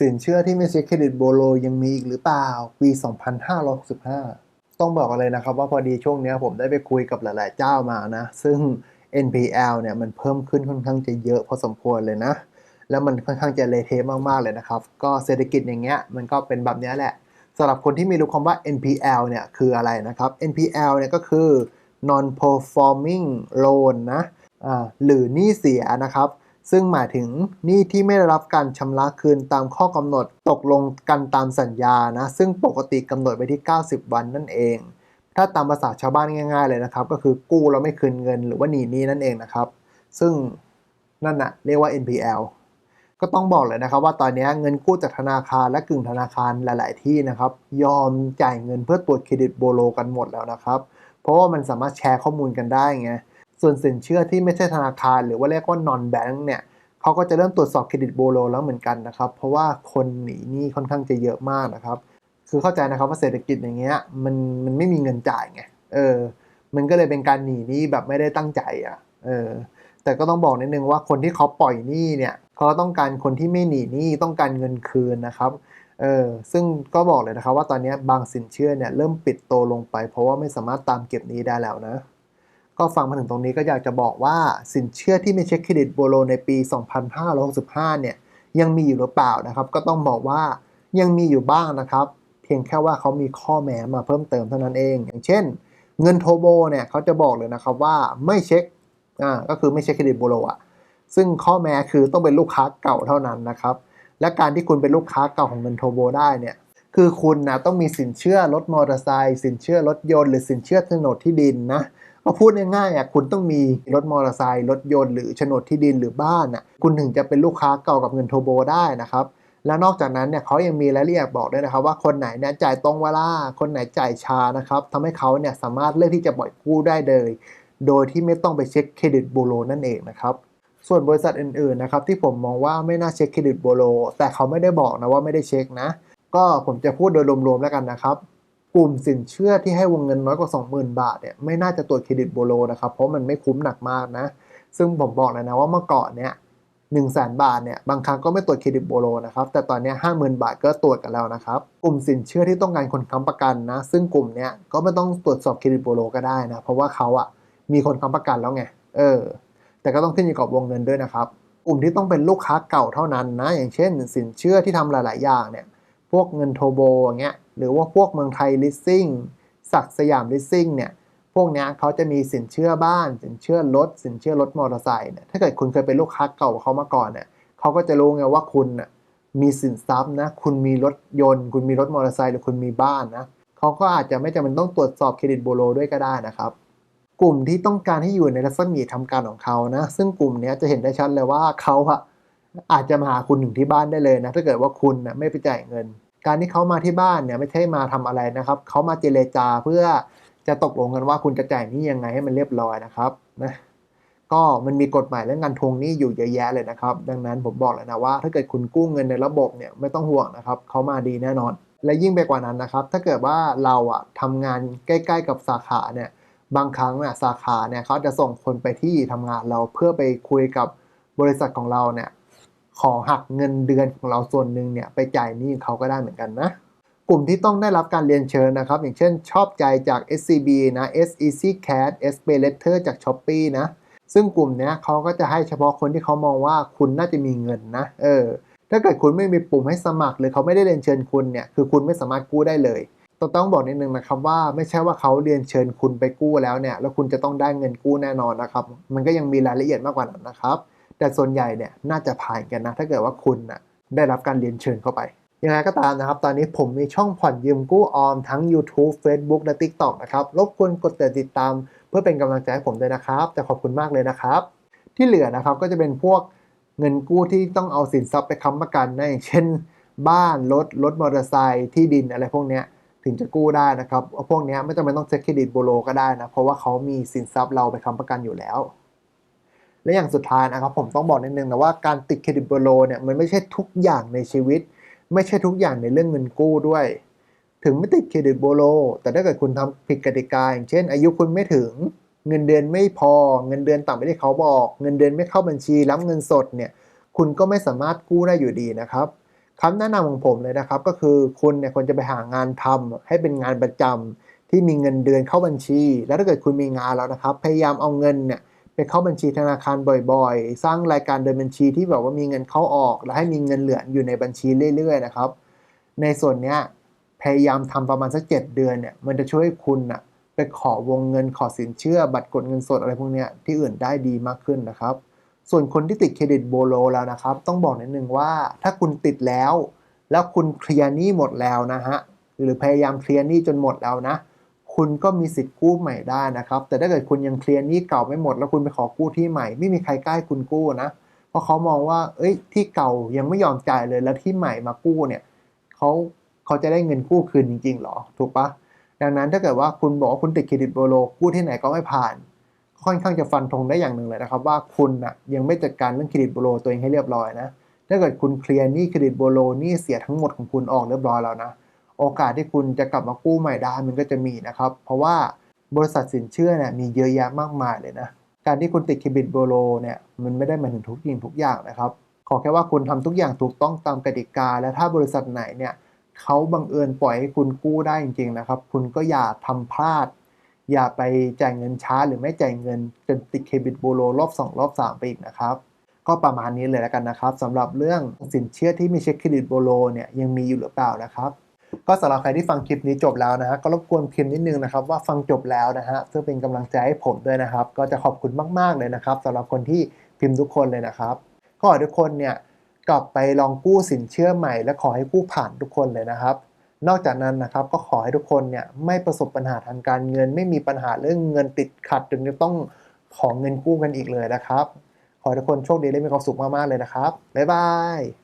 สินเชื่อที่ไม่ใช่เครดิตโบโลยังมีอีกหรือเปล่าปี 2565 ต้องบอกกันเลยนะครับว่าพอดีช่วงนี้ผมได้ไปคุยกับหลาย ๆ เจ้ามานะ ซึ่ง NPL เนี่ยมันเพิ่มขึ้นค่อนข้างจะเยอะพอสมควรเลยนะ แล้วมันค่อนข้างจะเลเทะมาก ๆ เลยนะครับ ก็เศรษฐกิจอย่างเงี้ยมันก็เป็นแบบนี้แหละสำหรับคนที่ไม่รู้คำว่า NPL เนี่ยคืออะไรนะครับ NPL เนี่ยก็คือ non performing loan นะหรือหนี้เสียนะครับ ซึ่งหมายถึงหนี้ที่ไม่ได้รับการชำระคืนตามข้อกำหนดตกลงกันตามสัญญานะ ซึ่งปกติกำหนดไว้ที่ 90 วันนั่นเอง ถ้าตามภาษาชาวบ้านง่าย ๆ เลยนะครับ ก็คือกู้แล้วไม่คืนเงินหรือว่าหนีหนี้นั่นเองนะครับ ซึ่งนั่นนะเรียกว่า NPL ก็ต้องบอกเลยนะครับว่าตอนนี้เงินกู้จากธนาคารและกึ่งธนาคารหลาย ๆ ที่นะครับ ยอมจ่ายเงินเพื่อตรวจเครดิตโบโลกันหมดแล้วนะครับ เพราะว่ามันสามารถแชร์ข้อมูลกันได้ไง ส่วนสินเชื่อที่ไม่ใช่ธนาคาร หรือว่าเรียกว่า non bank เนี่ยเขาก็จะเริ่มตรวจสอบเครดิตโบโลแล้วเหมือนกันนะครับ เพราะว่าคนหนีหนี้ค่อนข้างจะเยอะมากนะครับ คือเข้าใจนะครับว่าเศรษฐกิจอย่างเงี้ยมันมันไม่มีเงินจ่ายไงเออ มันก็เลยเป็นการหนีหนี้แบบไม่ได้ตั้งใจอะเออแต่ก็ต้องบอกนิดนึงว่าคนที่เขาปล่อยหนี้เนี่ยเขาต้องการคนที่ไม่หนีหนี้ต้องการเงินคืนนะครับเออซึ่งก็บอกเลยนะครับว่าตอนนี้บางสินเชื่อเนี่ยเริ่มปิดโตลงไป เพราะว่าไม่สามารถตามเก็บหนี้ได้แล้วนะ ก็ฟังมาถึงตรงนี้ก็อยากจะบอกว่าสินเชื่อที่ไม่เช็คเครดิตโบโลในปี 2565 เนี่ยยังมีอยู่หรือเปล่านะครับ ก็ต้องบอกว่ายังมีอยู่บ้างนะครับ เพียงแค่ว่าเขามีข้อแม้มาเพิ่มเติมเท่านั้นเอง อย่างเช่น เงินโทโบเนี่ยเขาจะบอกเลยนะครับว่าไม่เช็คอ่าก็คือไม่เช็คเครดิตโบโลอะซึ่งข้อแม้คือต้องเป็นลูกค้าเก่าเท่านั้นนะครับ และการที่คุณเป็นลูกค้าเก่าของเงินโทโบได้เนี่ยคือคุณนะต้องมีสินเชื่อรถมอเตอร์ไซค์สินเชื่อรถยนต์หรือสินเชื่อโฉนดที่ดินนะ ก็พูดง่ายๆอะคุณต้องมีรถมอเตอร์ไซค์รถยนต์หรือโฉนดที่ดินหรือบ้านอะคุณถึงจะเป็นลูกค้าเก่ากับเงินโทโบได้นะครับและนอกจากนั้นเนี่ยเขายังมีรายละเอียดบอกด้วยนะครับว่าคนไหนเนี่ยจ่ายตรงเวลาคนไหนจ่ายช้านะครับทำให้เขาเนี่ยสามารถเลือกที่จะปล่อยกู้ได้เลยโดยที่ไม่ต้องไปเช็คเครดิตบูโรนั่นเองนะครับส่วนบริษัทอื่นๆนะครับที่ผมมองว่าไม่น่าเช็คเครดิตบูโรแต่เขาไม่ได้บอกนะว่าไม่ได้เช็คนะ ก็ผมจะพูดโดยรวมๆแล้วกันนะครับ กลุ่มสินเชื่อที่ให้วงเงินน้อยกว่า 20,000 บาทเนี่ยไม่น่าจะตรวจเครดิตบูโรนะครับ เพราะมันไม่คุ้มหนักมากนะ ซึ่งผมบอกเลยนะว่าเมื่อก่อนเนี่ยหนึ่งแสนบาทเนี่ยบางครั้งก็ไม่ตรวจเครดิตบูโรนะครับแต่ตอนนี้ห้าหมื่นบาทก็ตรวจกันแล้วนะครับกลุ่มสินเชื่อที่ต้องการคนค้ำประกันนะ ซึ่งกลุ่มเนี้ยก็ไม่ต้องตรวจสอบเครดิตบูโรก็ได้นะ เพราะว่าเขาอะมีคนค้ำประกันแล้วไงเออ แต่ก็ต้องขึ้นอยู่กับวงเงินด้วยนะครับกลุ่มที่ต้องเป็นลูกค้าเก่าเท่านั้นนะ อย่างเช่น สินเชื่อที่ทำหลาย ๆ อย่างเนี่ย พวกเงินโทโบอย่างเงี้ยหรือว่าพวกเมืองไทยลิสซิ่งศักสยามลิสซิ่งเนี่ยพวกนี้เขาจะมีสินเชื่อบ้าน สินเชื่อรถ สินเชื่อรถมอเตอร์ไซค์เนี่ยถ้าเกิดคุณเคยเป็นลูกค้าเก่าเขามาก่อนเนี่ยเขาก็จะรู้ไงว่าคุณน่ะมีสินทรัพย์นะคุณมีรถยนต์ คุณมีรถมอเตอร์ไซค์หรือคุณมีบ้านนะเขาก็อาจจะไม่จำเป็นต้องตรวจสอบเครดิตบูโรด้วยก็ได้นะครับ กลุ่มที่ต้องการให้อยู่ในรัศมีทำการของเขานะซึ่งกลุ่มเนี้ยจะเห็นได้ชัดเลยว่าเขาอะ อาจจะมาหาคุณถึงที่บ้านได้เลยนะ ถ้าเกิดว่าคุณนะไม่ไปจ่ายเงิน การที่เขามาที่บ้านเนี่ยไม่ใช่มาทำอะไรนะครับ เขามาเจรจาเพื่อจะตกลงกันว่าคุณจะจ่ายนี้ยังไงให้มันเรียบร้อยนะครับนะก็มันมีกฎหมายเรื่องการทวงหนี้อยู่เยอะแยะเลยนะครับ ดังนั้นผมบอกเลยนะว่า ถ้าเกิดคุณกู้เงินในระบบเนี่ยไม่ต้องห่วงนะครับเขามาดีแน่นอน และยิ่งไปกว่านั้นนะครับ ถ้าเกิดว่าเราอะทำงานใกล้ ๆ กับสาขาเนี่ยบางครั้งเนี่ยสาขาเนี่ยเขาจะส่งคนไปที่ทำงานเราเพื่อไปคุยกับบริษัทของเราเนี่ย ขอหักเงินเดือนของเราส่วนหนึ่งเนี่ยไปจ่ายหนี้เขาก็ได้เหมือนกันนะ กลุ่มที่ต้องได้รับการเรียนเชิญนะครับ อย่างเช่นชอบใจจาก SCB นะ SEC Cash s p Letter จาก Shopee นะ ซึ่งกลุ่มเนี้ยเขาก็จะให้เฉพาะคนที่เขามองว่าคุณน่าจะมีเงินนะ เออ ถ้าเกิดคุณไม่มีปุ่มให้สมัคร หรือเขาไม่ได้เรียนเชิญคุณเนี่ย คือคุณไม่สามารถกู้ได้เลยต้องต้องบอกนิดนึงนะครับว่าไม่ใช่ว่าเขาเรียนเชิญคุณไปกู้แล้วเนี่ย แล้วคุณจะต้องได้เงินกู้แน่นอนนะครับ มันก็ยังมีรายละเอียดมากกว่านั้นนะครับ แต่ส่วนใหญ่เนี่ยน่าจะผ่านกันนะ ถ้าเกิดว่าคุณนะได้รับการเรียนเชิญเข้าไปยังไงก็ตามนะครับ ตอนนี้ผมมีช่องผ่อนยืมกู้ออมทั้ง YouTube Facebook และ TikTok นะครับรบกวนกดติดตามเพื่อเป็นกำลังใจให้ผมด้วยนะครับ จะขอบคุณมากเลยนะครับ ที่เหลือนะครับก็จะเป็นพวกเงินกู้ที่ต้องเอาสินทรัพย์ไปค้ำประกันนะอย่างเช่น บ้านรถรถมอเตอร์ไซค์ที่ดินอะไรพวกเนี้ยถึงจะกู้ได้นะครับพวกนี้ไม่จำเป็นต้องเช็คเครดิตบูโรก็ได้นะ เพราะว่าเขามีสินทรัพย์เราไปค้ำประกันอยู่แล้ว และอย่างสุดท้ายนะครับผมต้องบอกนิดนึงนะว่าการติดเครดิตบโรเนี่ยมันไม่ใช่ทุกอย่างในชีวิต ไม่ใช่ทุกอย่างในเรื่องเงินกู้ด้วย ถึงไม่ติดเครดิตบโรแต่ถ้าเกิดคุณทำผิดกติกาอย่างเช่น อายุคุณไม่ถึงเงินเดือนไม่พอ เงินเดือนต่ำไม่ได้เขาบอก เงินเดือนไม่เข้าบัญชีรับเงินสดเนี่ยคุณก็ไม่สามารถกู้ได้อยู่ดีนะครับคำแนะนำของผมเลยนะครับ ก็คือคุณเนี่ยควรจะไปหางานทำให้เป็นงานประจำที่มีเงินเดือนเข้าบัญชี แล้วถ้าเกิดคุณมีงานแล้วนะครับ พยายามเอาเงินเนี่ย ไปเข้าบัญชีธนาคารบ่อยๆ สร้างรายการเดินบัญชีที่แบบว่ามีเงินเข้าออก และให้มีเงินเหลืออยู่ในบัญชีเรื่อยๆนะครับ ในส่วนเนี้ยพยายามทำประมาณสักเจ็ดเดือนเนี่ยมันจะช่วยให้คุณน่ะไปขอวงเงินขอสินเชื่อ บัตรกดเงินสดอะไรพวกเนี้ยที่อื่นได้ดีมากขึ้นนะครับ ส่วนคนที่ติดเครดิตโบโลแล้วนะครับ ต้องบอกนิดนึงว่าถ้าคุณติดแล้ว แล้วคุณเคลียร์หนี้หมดแล้วนะฮะหรือพยายามเคลียร์หนี้จนหมดแล้วนะ คุณก็มีสิทธิ์กู้ใหม่ได้นะครับ แต่ถ้าเกิดคุณยังเคลียร์หนี้เก่าไม่หมด แล้วคุณไปขอกู้ที่ใหม่ ไม่มีใครกล้าคุณกู้นะ เพราะเขามองว่า เอ้ย ที่เก่ายังไม่ยอมจ่ายเลย แล้วที่ใหม่มากู้เนี่ยเขาเขาจะได้เงินกู้คืนจริงๆหรอ ถูกปะ ดังนั้นถ้าเกิดว่าคุณบอกว่าคุณติดเครดิตโบโลกู้ที่ไหนก็ไม่ผ่าน ค่อนข้างจะฟันธงได้อย่างหนึ่งเลยนะครับ ว่าคุณน่ะยังไม่จัดการเรื่องเครดิตโบโลตัวเองให้เรียบร้อยนะ ถ้าเกิดคุณเคลียร์หนี้เครดิตโบโลหนี้เสียทั้งหมดของคุณออกเรียบร้อยแล้วนะ โอกาสที่คุณจะกลับมากู้ใหม่ได้มันก็จะมีนะครับ เพราะว่าบริษัทสินเชื่อเนี่ยมีเยอะแยะมากมายเลยนะ การที่คุณติดเครดิตโบโลเนี่ยมันไม่ได้หมายถึงทุกสิ่งทุกอย่างนะครับ ขอแค่ว่าคุณทำทุกอย่างถูกต้องตามกติกา และถ้าบริษัทไหนเนี่ยเขาบังเอิญปล่อยให้คุณกู้ได้จริงๆนะครับ คุณก็อย่าทำพลาด อย่าไปจ่ายเงินช้าหรือไม่จ่ายเงินจนติดเครดิตโบโลรอบ 2 รอบ 3 ไปอีกนะครับก็ประมาณนี้เลยแล้วกันนะครับสำหรับเรื่องสินเชื่อที่มีเช็คเครดิตโบโลเนี่ยยังมีอยู่หรือเปล่านะครับ ก็สำหรับใครที่ฟังคลิปนี้จบแล้วนะฮะก็รบกวนพิมพ์นิดนึงนะครับว่าฟังจบแล้วนะฮะเพื่อเป็นกำลังใจให้ผมด้วยนะครับ ก็จะขอบคุณมากๆเลยนะครับสำหรับคนที่พิมพ์ทุกคนเลยนะครับก็ขอทุกคนเนี่ยกลับไปลองกู้สินเชื่อใหม่ และขอให้กู้ผ่านทุกคนเลยนะครับ นอกจากนั้นนะครับก็ขอให้ทุกคนเนี่ยไม่ประสบปัญหาทางการเงิน ไม่มีปัญหาเรื่องเงินติดขัดจนจะต้องขอเงินกู้กันอีกเลยนะครับ ขอทุกคนโชคดีและมีความสุขมากๆเลยนะครับบ๊ายบาย